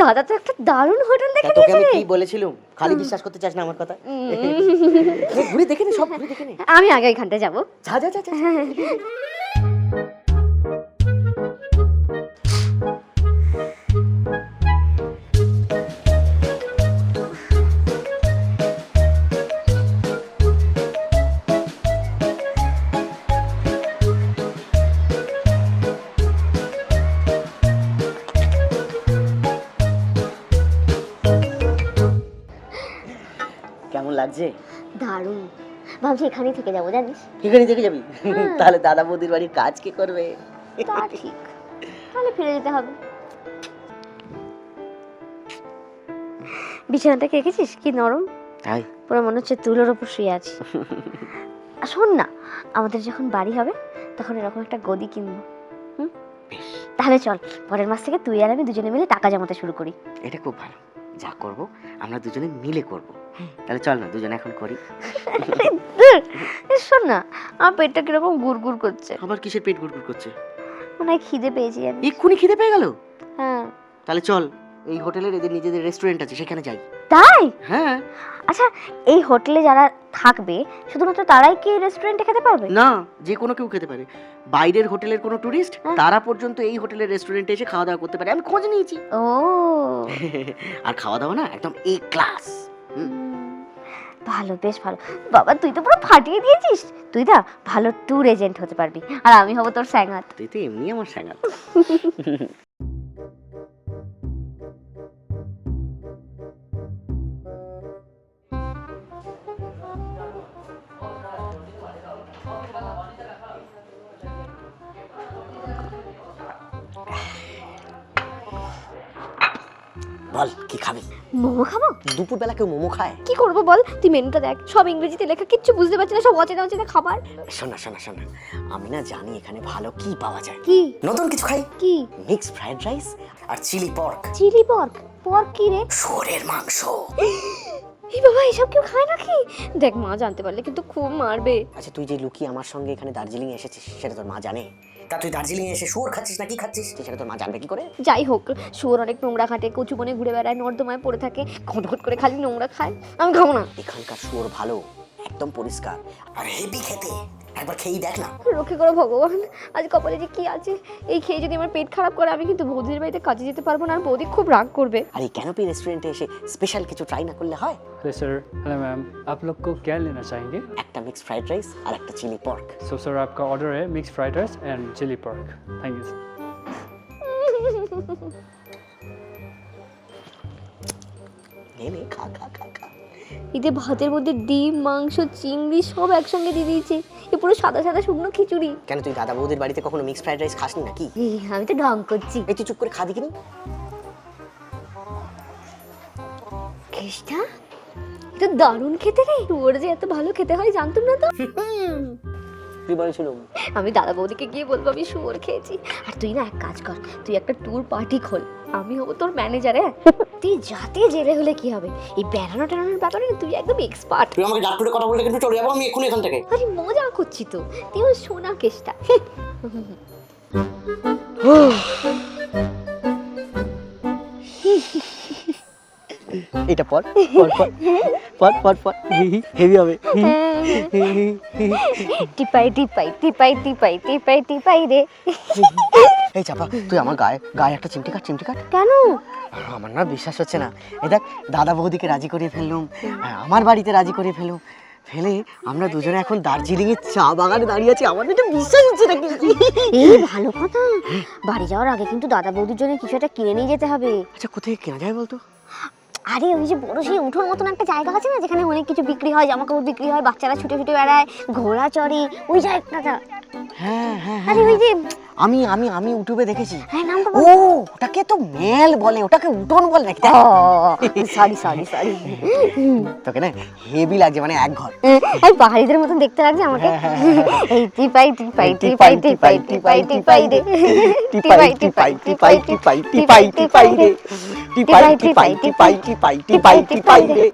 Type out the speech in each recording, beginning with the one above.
দাদা তো একটা দারুণ হোটেল দেখে তোকে আমি কি বলেছিলাম? খালি বিশ্বাস করতে চাস না আমার কথা? ঘুরে দেখে নে সব ঘুরে দেখে নে। আমি আগে ওইখানটা যাব যা যা যা। কেমন লাগছে? দারুণ। ভাবছি এখানেই থেকে যাব জানিস? এখানে থেকে যাবি? তাহলে দাদা বৌদির বাড়ির কাজ কে করবে? তা ঠিক। তাহলে ফিরে যেতে হবে। বিছানাটা রেখেছিস? কি নরম? তাই পুরো মনে হচ্ছে তুলোর ওপর শুয়ে আছি। আর শোন না আমাদের যখন বাড়ি হবে তখন এরকম একটা গদি কিনবো। হুম? তাহলে চল পরের মাস থেকে তুই আর আমি দুজনে মিলে টাকা জমাতে শুরু করি। এটা খুব ভালো। যা করব আমরা দুজনে মিলে করব। তাহলে চল না দুজনে এখন করি। শোন না আমার পেটটা কীরকম গুড় গুড় করছে। আবার কিসের পেট গুড়গুড় করছে? মানে হয় খিদে পেয়েছি আমি। এক্ষুনি খিদে পেয়ে গেল? হ্যাঁ। তাহলে চল এই হোটেলের এদের নিজেদের রেস্টুরেন্ট আছে সেখানে যাই। তাই? হ্যাঁ। আচ্ছা এই হোটেলে যারা থাকবে শুধুমাত্র তারাই কি রেস্টুরেন্টে খেতে পারবে? না যে কোনো কেউ খেতে পারে। বাইরের হোটেলের কোনো টুরিস্ট হ্যাঁ। তারা পর্যন্ত এই হোটেলের রেস্টুরেন্টে এসে খাওয়া দাওয়া করতে পারে। আমি খোঁজ নিয়েছি। ও। আর খাওয়া দাওয়া না একদম এ ক্লাস। ভালো বেশ ভালো। বাবা তুই তো পুরো ফাটিয়ে দিয়েছিস। তুই না ভালো ট্যুর এজেন্ট হতে পারবি। আর আমি হব তোর স্যাঙ্গাত তুই তো এমনি আমার সাঙ্গাত বল কি খাবি? মোমো খাব? দুপুরবেলা কেউ মোমো খায়? কি করব বল? তুই মেনুটা দেখ। সব ইংরেজিতে লেখা কিচ্ছু বুঝতে পারছি না সব অচেনা অচেনা খাবার। শোনা শোনা শোনা আমি না জানি এখানে ভালো কি পাওয়া যায়। কি? নতুন কিছু খাই? কি? মিক্স ফ্রাইড রাইস আর chilli pork. Chilli pork? Pork কি রে? শুয়োরের মাংস। এই বাবা এসব কেউ খায় নাকি? দেখ মা জানতে পারলে কিন্তু খুব মারবে। আচ্ছা তুই যে লুকিয়ে আমার সঙ্গে এখানে দার্জিলিং এসেছিস সেটা তোর মা জানে। তা তুই দার্জিলিং এসে শুয়োর খাচ্ছিস না কি খাচ্ছিস? সেটা তোর মা জানবে কি করে? যাই হোক শুয়োর অনেক নোংরা খাটে কচু বনে ঘুরে বেড়ায় নর্দমায় পড়ে থাকে ঘট করে খালি নোংরা খায় আমি খাব না। এখানকার শুয়োর ভালো একদম পরিষ্কার। আর হেভি খেতে। একবার খেয়েই দেখ না রক্ষে করো ভগবান আজ কপালে যে কি আছে এই খেয়ে যদি আমার পেট খারাপ করে আমি কিন্তু বৌদির বাড়িতে কাজে যেতে পারবো না আর বৌদি খুব রাগ করবে আর এই ক্যানোপি রেস্টুরেন্টে এসে স্পেশাল কিছু ট্রাই না করলে হয় हेलो सर हेलो मैम आप लोग को क्या लेना चाहेंगे একটা মিক্স ফ্রাইড রাইস আর একটা চিলি পর্ক सो सर आपका ऑर्डर है mix fried rice and chilli pork thank you নে নে খা খা খা খা এতে ভাতের মধ্যে ডিম মাংস চিংড়ি সব একসঙ্গে দিয়ে দিয়েছে। এ পুরো সাদা সাদা শুকনো খিচুড়ি। কেন তুই দাদা বৌদির বাড়িতে কখনো মিক্স ফ্রাইড রাইস খাসনি নাকি? এই, আমি তো ঢং করছি। এই তুই চুপ করে খা দেখিনি কেষ্টা এটা দারুণ খেতে রে। ওর যে এত ভালো খেতে হয় জানতাম না তো? তুই বলেছিলাম আমি দাদা বৌদিকে গিয়ে বলব আমি শুয়োর খেয়েছি। আর তুই না এক কাজ কর তুই একটা ট্যুর পার্টি খোল। আমি হব তোর ম্যানেজার হ্যাঁ? তুই যাতে জেলে হলে কি হবে? এই বেড়ানো টেড়ানোর ব্যাপারে না তুই একদম এক্সপার্ট তুই আমাকে ডাক করে কথা বললে কিন্তু চলে যাব আমি এক্ষুনি এখান থেকে। আরে মজা করছি তো। তুই শোনা কেষ্টা এটা পর পর পর। পর পর পর। হেভি হবে। টিপাই টিপাই টিপাই টিপাই টিপাই টিপাই রে। এই চাপা তুই আমার গায়ে গায়ে একটা চিমটি কাট চিমটি কাট। কেন? আমার না বিশ্বাস হচ্ছে না। এই দেখ দাদা বৌদিকে রাজি করে ফেললুম হ্যাঁ, আমার বাড়িতে রাজি করে ফেলুম। ফেলে আমরা দুজনে এখন দার্জিলিং এর চা বাগানে দাঁড়িয়ে আছি আমার এটা বিশ্বাস হচ্ছে না কি এই ভালো কথা। বাড়ি যাওয়ার আগে কিন্তু দাদা বৌদির জন্য কিছু একটা কিনে নিয়ে যেতে হবে। আচ্ছা কোথায় কেনা যায় বলতো? আরে ওই যে বড় সেই উঠোর মতন একটা জায়গা আছে না যেখানে অনেক কিছু বিক্রি হয় জামা কাপড় বিক্রি হয় বাচ্চারা ছুটে ছুটে বেড়ায় ঘোড়া চড়ে ওই জায়গাটা হ্যাঁ হ্যাঁ আরে হ্যাঁ। ওই যে আমি আমি আমি ইউটিউবে দেখেছি। হ্যাঁ ও ওটাকে তো মেল বলে ওটাকে উঠোন বলে নাকি? সরি সরি সরি তোকে না হেভি লাগছে মানে এক ঘর। এই পাহাড়িদের মতন দেখতে লাগছে আমাকে। এই টিপাই টিপাই টিপাই টিপাই টিপাই টিপাই রে। টিপাই টিপাই টিপাই টিপাই টিপাই টিপাই রে। টিপাই টিপাই টিপাই টিপাই টিপাই টিপাই রে।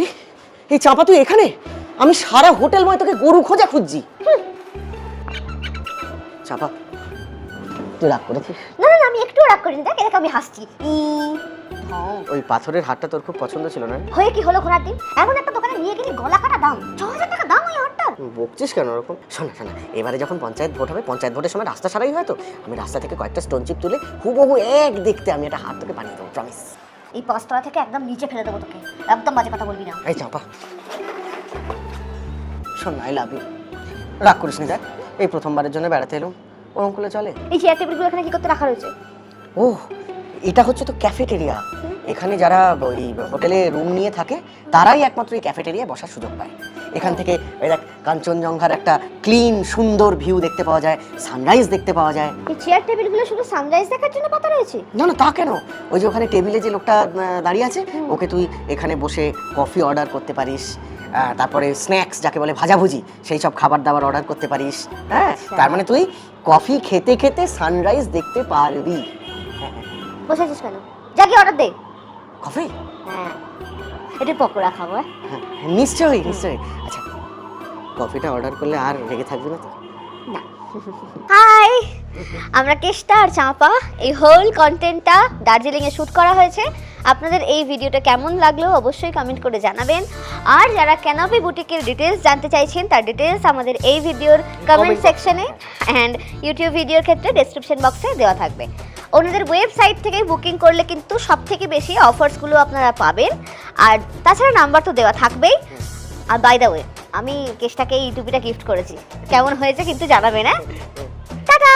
এ, এই চাপা তুই এখানে? আমি সারা হোটেল ময় তোকে গরু খোঁজা খুঁজছি। চাপা। তুই রাগ করেছিস? না না আমি একটু রাগ করিনি। দেখ এদেরকে আমি হাসছি। ওই পাথরের হাটটা তোর খুব পছন্দ ছিল না? হয়ে কি হলো ঘোড়ার দিন এমন একটা দোকানে নিয়ে গেলি গলা কাটা দাম। ছ হাজার টাকা দাম ওই হাটটার। বকছিস কেন ওরকম? শোনা শোনা এবারে যখন পঞ্চায়েত ভোট হবে পঞ্চায়েত ভোটের সময় রাস্তা সারাই হয় তো। আমি রাস্তা থেকে কয়েকটা স্টোন চিপ তুলে হুবহু এক দেখতে আমি একটা হাত তোকে বানিয়ে দেবো প্রমিস এই পাঁচতলা থেকে একদম নিচে ফেলে দেবো তোকে। একদম বাজে কথা বলবি না। এই চাপা। শোন আই লাভ ইউ। রাগ করিস নি দেখ এই প্রথমবারের জন্য বেড়াতে এলাম ওরকম করলে চলে। এই চেয়ার টেবিলগুলো এখানে কি করতে রাখা রয়েছে? ও এটা হচ্ছে তো ক্যাফেটেরিয়া। এখানে যারা ওই হোটেলে রুম নিয়ে থাকে তারাই একমাত্র এই ক্যাফেটেরিয়ায় বসার সুযোগ পায়। এখান থেকে এই দেখ কাঞ্চনজঙ্ঘার একটা ক্লিন সুন্দর ভিউ দেখতে পাওয়া যায় সানরাইজ দেখতে পাওয়া যায়। এই চেয়ার টেবিলগুলো শুধু সানরাইজ দেখার জন্য পাতা রয়েছে? না না তা কেন? ওই যে ওখানে টেবিলে যে লোকটা দাঁড়িয়ে আছে ওকে তুই এখানে বসে কফি অর্ডার করতে পারিস। তারপরে স্ন্যাক্স যাকে বলে ভাজাভুজি সেই সব খাবার দাবার অর্ডার করতে পারিস। হ্যাঁ? তার মানে তুই কফি খেতে খেতে সানরাইজ দেখতে পারবি। বসেছিস কেন? যা কি অর্ডার দে। কফি হ্যাঁ। এটা পকোড়া খাব হ্যাঁ? হ্যাঁ, নিশ্চয়ই নিশ্চয়ই। আচ্ছা কফিটা অর্ডার করলে আর রেগে থাকবি না তো? না। হাই! আমরা কেষ্টা আর চাঁপা এই হোল কন্টেন্টটা দার্জিলিংয়ে শ্যুট করা হয়েছে। আপনাদের এই ভিডিওটা কেমন লাগল অবশ্যই কমেন্ট করে জানাবেন। আর যারা ক্যানাপি বুটিকের ডিটেলস জানতে চাইছেন তার ডিটেলস আমাদের এই ভিডিওর কমেন্ট সেকশনে অ্যান্ড ইউটিউব ভিডিওর ক্ষেত্রে ডেসক্রিপশন বক্সে দেওয়া থাকবে। ওনাদের ওয়েবসাইট থেকে বুকিং করলে কিন্তু সব থেকে বেশি অফার্সগুলো আপনারা পাবেন। আর তাছাড়া নাম্বার তো দেওয়া থাকবেই। আর বাই দ্য ওয়ে আমি কেসটাকে এই টুপিটা গিফট করেছি। কেমন হয়েছে কিন্তু জানাবেন হ্যাঁ টাটা।